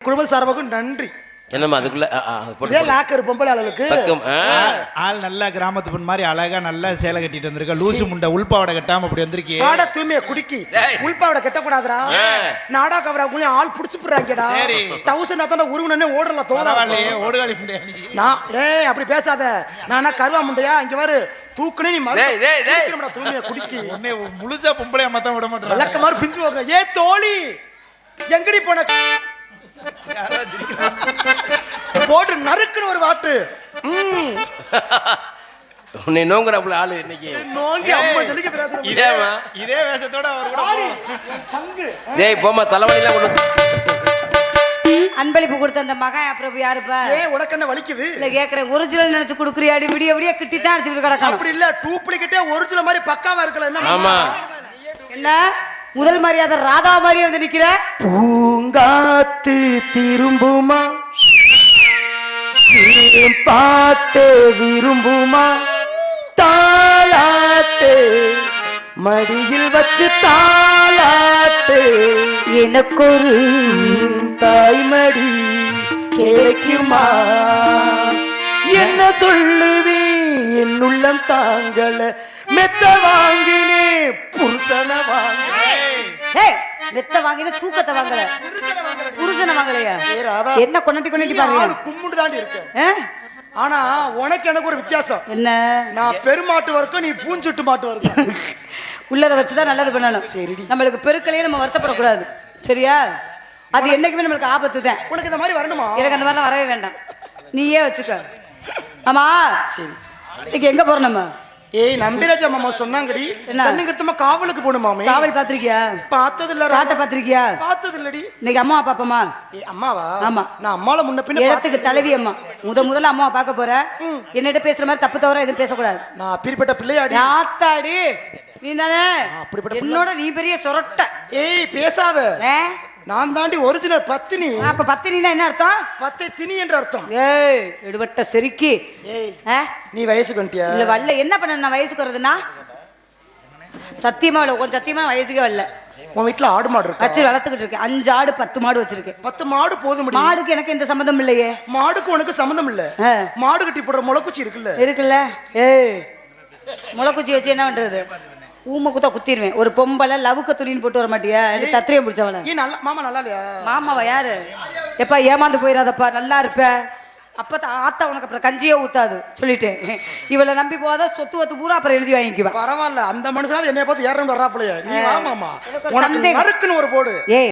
குடும்ப சார்பாக நன்றி. என்னம்மா அதுக்குள்ள. லாக்கர் பொம்பளை ஆ. ஆள் நல்லா கிராமத்து பொண்ணு மாதிரி அழகா நல்லா சேலை கட்டிட்டு வந்திருக்க. லூசு முண்டை உள்பாவடை கட்டாம அப்படி வந்திருக்கியே. நாடா தூய்மையை குடிக்கி. உள்பாவோட கெட்டக்கூடாதுடா. நாடா கவராக்குள்ளே ஆள் புடிச்சு போடுறாங்கடா. சரி. டவுசன் தான் உருவனே ஓடல தோதா. பரவாயில்லையே ஓடுகாலி முண்டையா நீ. நான் ஏய் அப்படி பேசாத. நானா கருவா முண்டையா? இங்க பாரு. தூக்குனே நீ மறு- டேய், டேய், டேய். தூக்கிடும்டா தூய்மையை குடிக்கி. உன்னை முழுசா பொம்பளை அம்மா தான் விட மாட்டேன் விளக்க மாதிரி பிஞ்சு போக ஏ தோழி. எங்கடி போன போட்டு நறுக்குன்னு ஒரு வாட்டு. ம். உன்னை நோங்குறாப்புல ஆளு இன்னைக்கு. நோங்கி அம்மா ஜலிக்க பேசுற இதேம்மா. இதே வேஷத்தோட அவர் கூட. சங்கு. டேய் போம்மா தலைவலிலாம் கொண்டு வந்து- அன்பளிப்பு கொடுத்த அந்த மகன் பிரபு யாருப்பா? ஏன் உனக்கு என்ன வலிக்குது? இல்ல கேக்குறேன் ஒரிஜினல் நினைச்சு குடுக்குறியாடி விடிய விடிய கிட்டி தான் அடிச்சுட்டு கிடக்கணும். அப்படி இல்ல டூப்ளிகேட்டே ஒரிஜினல் மாதிரி பக்காவா இருக்கல என்ன ஆமா. என்ன? முதல் மரியாதை ராதா மாதிரியே வந்து நிக்கிற? பூங்காத்து திரும்புமா? பாட்டு விரும்புமா? தாளாட்டு மடியில் வச்சு தாளாட்டு. எனக்கொரு தாய்மடி கிடைக்குமா? என்ன சொல்லுவேன் என் உள்ளம் தாங்கல. மெத்த வாங்கினே புருஷன வாங்க ஏய் வெத்த வாங்கின தூக்கத்தை வாங்கல. புருஷனை வாங்கலையா. என்ன கொண்டாட்டி கொண்டாட்டி பாருங்க. கும்பிட்டு தாண்டி இருக்கு? ஆனா உனக்கு எனக்கு ஒரு வித்தியாசம். என்ன? நான் பெருமாட்டு வரைக்கும் நீ பூஞ்சுட்டு மாட்டு வரைக்கும். உள்ளதை வச்சுதான் நல்லது பண்ணணும். சரிடி. நம்மளுக்கு பெருக்கலையே நம்ம வருத்தப்படக்கூடாது. சரியா? அது என்னைக்குமே நம்மளுக்கு ஆபத்து தான் உனக்கு இந்த மாதிரி வரணுமா? எனக்கு அந்த மாதிரிலாம் வரவே வேண்டாம். நீயே வச்சுக்க. ஆமா? சரி. இன்னைக்கு எங்க போறோம் நம்ம? ஏய் நம்பிராஜா மாமா சொன்னாங்கடி. என்ன? தண்ணிங்கத்தமா காவலுக்கு போகணுமாமே. காவல் பாத்திருக்கியா பார்த்தது இல்ல காட்ட பாத்திருக்கியா பார்த்தது இல்லடி இன்னைக்கு அம்மா பாப்பமா அம்மாவா? ஆமா. நான் அம்மால முன்ன பின்ன இடத்துக்கு பார்த்தது தலைவி அம்மா. முத முதல்ல அம்மாவை பார்க்க போற. என்னிட்ட பேசுற மாதிரி தப்பு தவிர எதுவும் பேசக்கூடாது. நான் அப்படிப்பட்ட பிள்ளையாடி. ஆத்தாடி நீ தானே? என்னோட நீ பெரிய சொரட்ட. ஏய் பேசாத? நான் தாண்டி ஒரிஜினல் பத்தினி. அப்ப பத்தினா என்ன அர்த்தம்? பத்தை திணி என்ற அர்த்தம். ஏய் எடுவட்ட செருக்கி. ஏய்? நீ வயசுக்கு வந்துட்டியா? இல்ல வரல. என்ன பண்ண நான் வயசுக்கு வருதுன்னா சத்தியமா இல்ல கொஞ்சம் சத்தியமா வயசுக்கே வரல. உன் வீட்டுல ஆடு மாடு இருக்கா? வச்சு வளர்த்துக்கிட்டு இருக்கேன். அஞ்சு ஆடு பத்து மாடு வச்சிருக்கேன் பத்து மாடு போதும் மாடுக்கு எனக்கு எந்த சம்மந்தம் இல்லையே. மாடுக்கு உனக்கு சம்மந்தம் இல்ல. மாடு கட்டி போடுற முளைக்குச்சி இருக்குல்ல. இருக்குல்ல. ஏய் முளைக்குச்சி வச்சு என்ன பண்றது? ஊமை குத்தா குத்திடுவேன் ஒரு பொம்பளை லவுக்க துணின்னு போட்டு வர மாட்டியா இது தத்திரியம் பிடிச்சவள. ஏய் நல்லா மாமா நல்லா இல்லையா மாமாவா யாரு? எப்பா ஏமாந்து போயிடாதப்பா நல்லா இருப்ப. அப்ப ஆத்தா உனக்கு அப்புறம் கஞ்சியே ஊத்தாது சொல்லிட்டேன். இவளை நம்பி போகாத சொத்து வத்து பூரா அப்புறம் எழுதி வாங்கிக்குவேன். பரவாயில்ல அந்த மனுஷனாவது என்னைய பார்த்து ஏறணும் வர்றாப்புலையா. நீ வா மாமா. எனக்கு ஒரு உனக்கு. நறுக்குன்னு ஒரு போடு. ஏய்